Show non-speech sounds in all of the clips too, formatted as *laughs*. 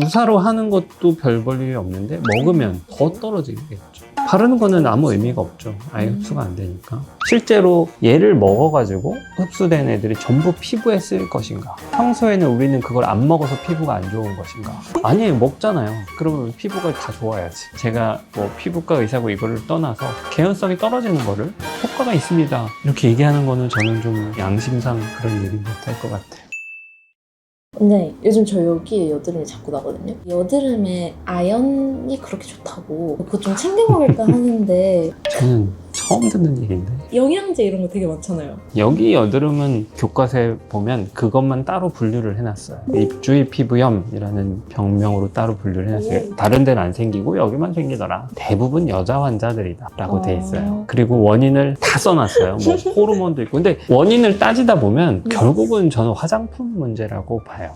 주사로 하는 것도 별 볼 일이 없는데 먹으면 더 떨어지겠죠. 바르는 거는 아무 의미가 없죠. 아예 흡수가 안 되니까. 실제로 얘를 먹어가지고 흡수된 애들이 전부 피부에 쓸 것인가? 평소에는 우리는 그걸 안 먹어서 피부가 안 좋은 것인가? 아니에요, 먹잖아요. 그러면 피부가 다 좋아야지. 제가 뭐 피부과 의사고 이거를 떠나서 개연성이 떨어지는 거를 효과가 있습니다. 이렇게 얘기하는 거는 저는 좀 양심상 그런 얘기 못할 것 같아요. 근데 요즘 저 여기에 여드름이 자꾸 나거든요. 여드름에 아연이 그렇게 좋다고 그거 좀 챙겨 먹을까 하는데 저는 처음 듣는 얘기인데. 영양제 이런 거 되게 많잖아요. 여기 여드름은 교과서에 보면 그것만 따로 분류를 해놨어요. 입주위 피부염이라는 병명으로 따로 분류를 해놨어요. 오. 다른 데는 안 생기고 여기만 생기더라. 대부분 여자 환자들이다라고 돼 있어요. 어. 그리고 원인을 다 써놨어요. 뭐 *laughs* 호르몬도 있고. 근데 원인을 따지다 보면 음. 결국은 저는 화장품 문제라고 봐요.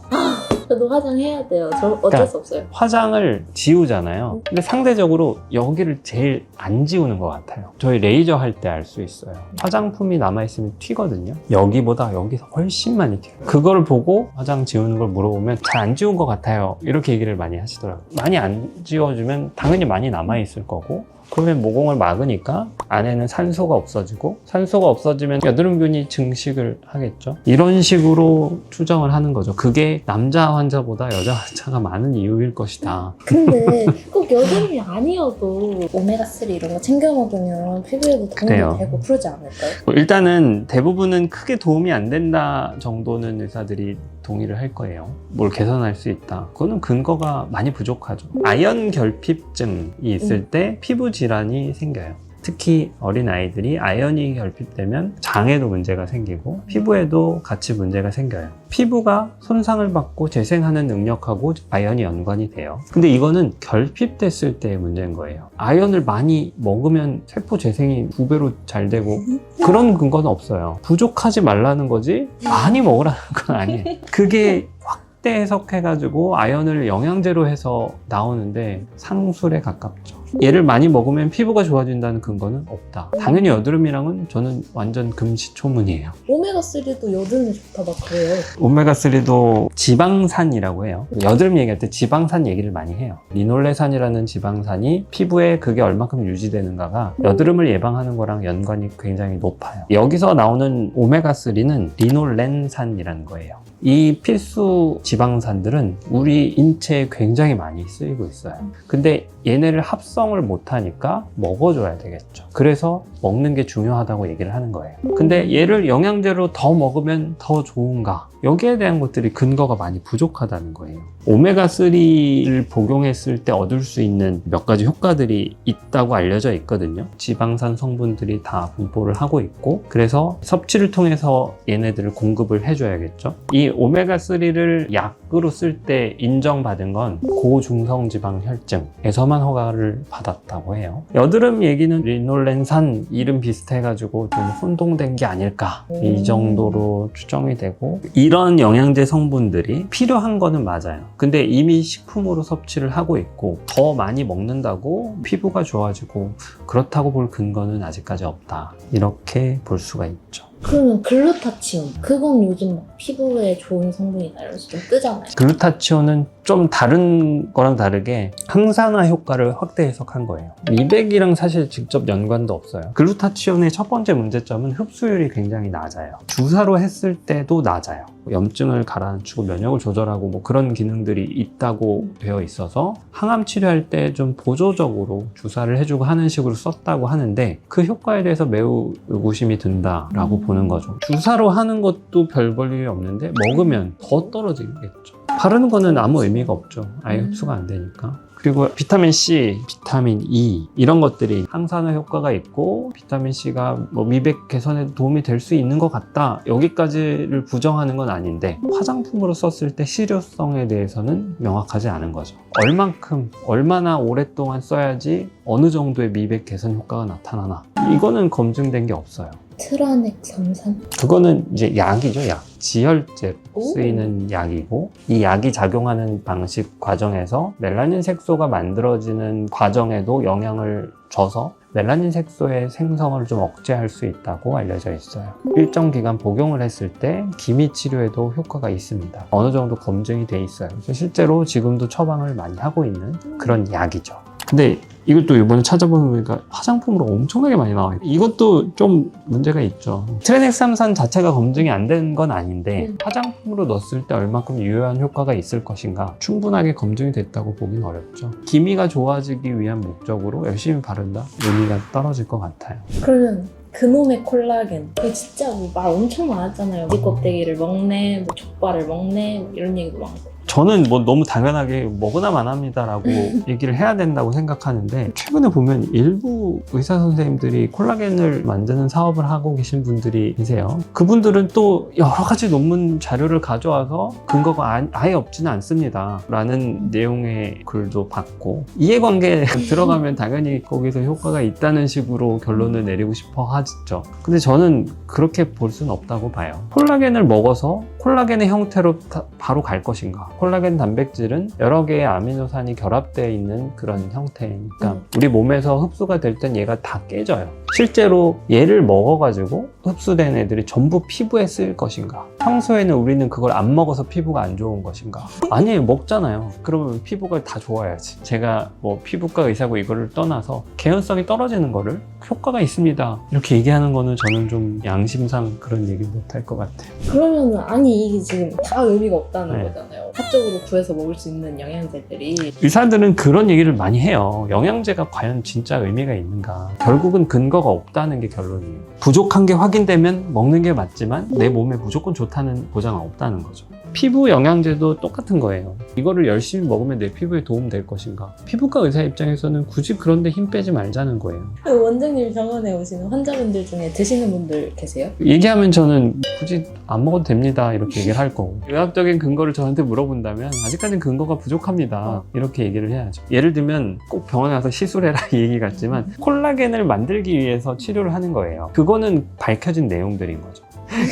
저도 화장해야 돼요. 저 어쩔 그러니까 수 없어요. 화장을 지우잖아요. 근데 상대적으로 여기를 제일 안 지우는 것 같아요. 저희 레이저 할 때 알 수 있어요. 화장품이 남아있으면 튀거든요. 여기보다 여기서 훨씬 많이 튀어요. 그걸 보고 화장 지우는 걸 물어보면 잘 안 지운 것 같아요. 이렇게 얘기를 많이 하시더라고요. 많이 안 지워주면 당연히 많이 남아있을 거고 그러면 모공을 막으니까 안에는 산소가 없어지고 산소가 없어지면 여드름균이 증식을 하겠죠. 이런 식으로 추정을 하는 거죠. 그게 남자 환자보다 여자 환자가 많은 이유일 것이다. 근데 *laughs* 꼭 여드름이 아니어도 오메가3 이런 거 챙겨 먹으면 피부에도 도움이 그래요. 되고 그러지 않을까요? 뭐 일단은 대부분은 크게 도움이 안 된다 정도는 의사들이 동의를 할 거예요. 뭘 개선할 수 있다. 그거는 근거가 많이 부족하죠. 아연 결핍증이 있을 때 피부 질환이 생겨요. 특히 어린 아이들이 아연이 결핍되면 장에도 문제가 생기고 피부에도 같이 문제가 생겨요. 피부가 손상을 받고 재생하는 능력하고 아연이 연관이 돼요. 근데 이거는 결핍됐을 때의 문제인 거예요. 아연을 많이 먹으면 세포 재생이 두 배로 잘 되고 *laughs* 그런 근거는 없어요. 부족하지 말라는 거지 많이 먹으라는 건 아니에요. 그게 확대 해석해가지고 아연을 영양제로 해서 나오는데 상술에 가깝죠. 얘를 많이 먹으면 피부가 좋아진다는 근거는 없다. 당연히 여드름이랑은 저는 완전 금시초문이에요. 오메가3도 여드름이 좋다 막 그래요. 오메가3도 지방산이라고 해요. 여드름 얘기할 때 지방산 얘기를 많이 해요. 리놀레산이라는 지방산이 피부에 그게 얼마큼 유지되는가가 여드름을 예방하는 거랑 연관이 굉장히 높아요. 여기서 나오는 오메가3는 리놀렌산이라는 거예요. 이 필수 지방산들은 우리 인체에 굉장히 많이 쓰이고 있어요. 근데 얘네를 합성 을 못하니까 먹어줘야 되겠죠. 그래서 먹는 게 중요하다고 얘기를 하는 거예요. 근데 얘를 영양제로 더 먹으면 더 좋은가? 여기에 대한 것들이 근거가 많이 부족하다는 거예요. 오메가3를 복용했을 때 얻을 수 있는 몇 가지 효과들이 있다고 알려져 있거든요. 지방산 성분들이 다 분포를 하고 있고, 그래서 섭취를 통해서 얘네들을 공급을 해줘야겠죠. 이 오메가3를 약으로 쓸 때 인정받은 건 고중성 지방 혈증에서만 허가를 받았다고 해요. 여드름 얘기는 리놀렌산 이름 비슷해가지고 좀 혼동된 게 아닐까 이 음. 정도로 추정이 되고 이런 영양제 성분들이 필요한 거는 맞아요. 근데 이미 식품으로 섭취를 하고 있고 더 많이 먹는다고 피부가 좋아지고 그렇다고 볼 근거는 아직까지 없다. 이렇게 볼 수가 있죠. 그러면 글루타치온 그건 요즘 막 피부에 좋은 성분이다 이러면서 좀 뜨잖아요. 글루타치온은 좀 다른 거랑 다르게 항산화 효과를 확대 해석한 거예요. 미백이랑 사실 직접 연관도 없어요. 글루타치온의 첫 번째 문제점은 흡수율이 굉장히 낮아요. 주사로 했을 때도 낮아요. 염증을 가라앉히고 면역을 조절하고 뭐 그런 기능들이 있다고 되어 있어서 항암 치료할 때 좀 보조적으로 주사를 해주고 하는 식으로 썼다고 하는데 그 효과에 대해서 매우 의구심이 든다라고 음. 보는 거죠. 주사로 하는 것도 별 볼 일이 없는데 먹으면 더 떨어지겠죠. 바르는 거는 아무 의미가 없죠. 아예 음. 흡수가 안 되니까. 그리고 비타민 C, 비타민 E 이런 것들이 항산화 효과가 있고 비타민 C가 뭐 미백 개선에도 도움이 될 수 있는 것 같다. 여기까지를 부정하는 건 아닌데 화장품으로 썼을 때 실효성에 대해서는 명확하지 않은 거죠. 얼만큼, 얼마나 오랫동안 써야지 어느 정도의 미백 개선 효과가 나타나나 이거는 검증된 게 없어요. 트라넥 삼산? 그거는 이제 약이죠, 약. 지혈제 오. 쓰이는 약이고 이 약이 작용하는 방식 과정에서 멜라닌 색소가 만들어지는 과정에도 영향을 줘서 멜라닌 색소의 생성을 좀 억제할 수 있다고 알려져 있어요. 일정 기간 복용을 했을 때 기미 치료에도 효과가 있습니다. 어느 정도 검증이 돼 있어요. 실제로 지금도 처방을 많이 하고 있는 그런 약이죠. 근데 이걸 또 이번에 찾아보니까 화장품으로 엄청나게 많이 나와요. 이것도 좀 문제가 있죠. 트레넥삼산 자체가 검증이 안 된 건 아닌데 음. 화장품으로 넣었을 때 얼마큼 유효한 효과가 있을 것인가 충분하게 검증이 됐다고 보긴 어렵죠. 기미가 좋아지기 위한 목적으로 열심히 바른다? 의미가 떨어질 것 같아요. 그러면 그놈의 콜라겐 그 진짜 뭐 말 엄청 많았잖아요 이 껍데기를 먹네 뭐 족발을 먹네 뭐 이런 얘기도 많고 저는 뭐 너무 당연하게 먹으나 마나입니다라고 얘기를 해야 된다고 생각하는데 최근에 보면 일부 의사 선생님들이 콜라겐을 만드는 사업을 하고 계신 분들이 계세요. 그분들은 또 여러 가지 논문 자료를 가져와서 근거가 아- 아예 없지는 않습니다 라는 내용의 글도 봤고 이해관계 *laughs* 들어가면 당연히 거기서 효과가 있다는 식으로 결론을 내리고 싶어 하죠. 근데 저는 그렇게 볼 수는 없다고 봐요. 콜라겐을 먹어서 콜라겐의 형태로 다- 바로 갈 것인가? 콜라겐 단백질은 여러 개의 아미노산이 결합되어 있는 그런 형태니까 음. 우리 몸에서 흡수가 될 땐 얘가 다 깨져요. 실제로 얘를 먹어가지고 흡수된 애들이 전부 피부에 쓰일 것인가? 평소에는 우리는 그걸 안 먹어서 피부가 안 좋은 것인가? 아니에요, 먹잖아요. 그러면 피부가 다 좋아야지. 제가 뭐 피부과 의사고 이거를 떠나서 개연성이 떨어지는 거를 효과가 있습니다. 이렇게 얘기하는 거는 저는 좀 양심상 그런 얘기 못할 것 같아요. 그러면은 아니 이게 지금 다 의미가 없다는 네. 거잖아요 사적으로 구해서 먹을 수 있는 영양제들이 의사들은 그런 얘기를 많이 해요. 영양제가 과연 진짜 의미가 있는가? 결국은 근거가 없다는 게 결론이에요. 부족한 게 확인되면 먹는 게 맞지만 내 몸에 무조건 좋다는 보장은 없다는 거죠. 피부 영양제도 똑같은 거예요. 이거를 열심히 먹으면 내 피부에 도움 될 것인가? 피부과 의사 입장에서는 굳이 그런데 힘 빼지 말자는 거예요. 그 원장님 병원에 오시는 환자분들 중에 드시는 분들 계세요? 얘기하면 저는 굳이 안 먹어도 됩니다 이렇게 얘기를 할 거고 *laughs* 의학적인 근거를 저한테 물어본다면 아직까지는 근거가 부족합니다 이렇게 얘기를 해야죠 예를 들면 꼭 병원에 가서 시술해라 *laughs* 이 얘기 같지만 콜라겐을 만들기 위해서 치료를 하는 거예요 그거는 밝혀진 내용들인 거죠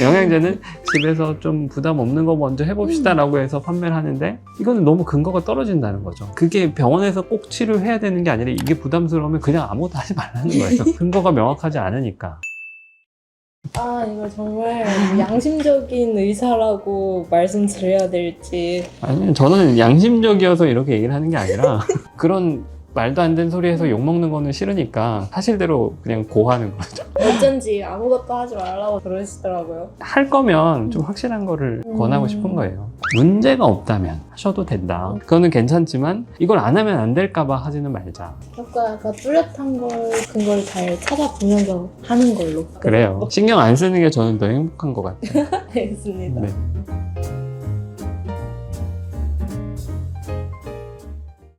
영양제는 집에서 좀 부담 없는 거 먼저 해봅시다 라고 해서 판매를 하는데 이거는 너무 근거가 떨어진다는 거죠. 그게 병원에서 꼭 치료해야 되는 게 아니라 이게 부담스러우면 그냥 아무것도 하지 말라는 거예요. *laughs* 근거가 명확하지 않으니까. 아 이거 정말 양심적인 의사라고 말씀드려야 될지. 아니 저는 양심적이어서 이렇게 얘기를 하는 게 아니라 *laughs* 그런 말도 안 되는 소리해서 욕 먹는 거는 싫으니까 사실대로 그냥 고하는 거죠. *laughs* 어쩐지 아무것도 하지 말라고 그러시더라고요 할 거면 좀 확실한 거를 음. 권하고 싶은 거예요. 문제가 없다면 하셔도 된다. 그거는 괜찮지만 이걸 안 하면 안 될까봐 하지는 말자. 효과가 뚜렷한 걸 근거를 잘 찾아보면서 하는 걸로 그래요. 신경 안 쓰는 게 저는 더 행복한 것 같아요. *laughs* 알겠습니다 네.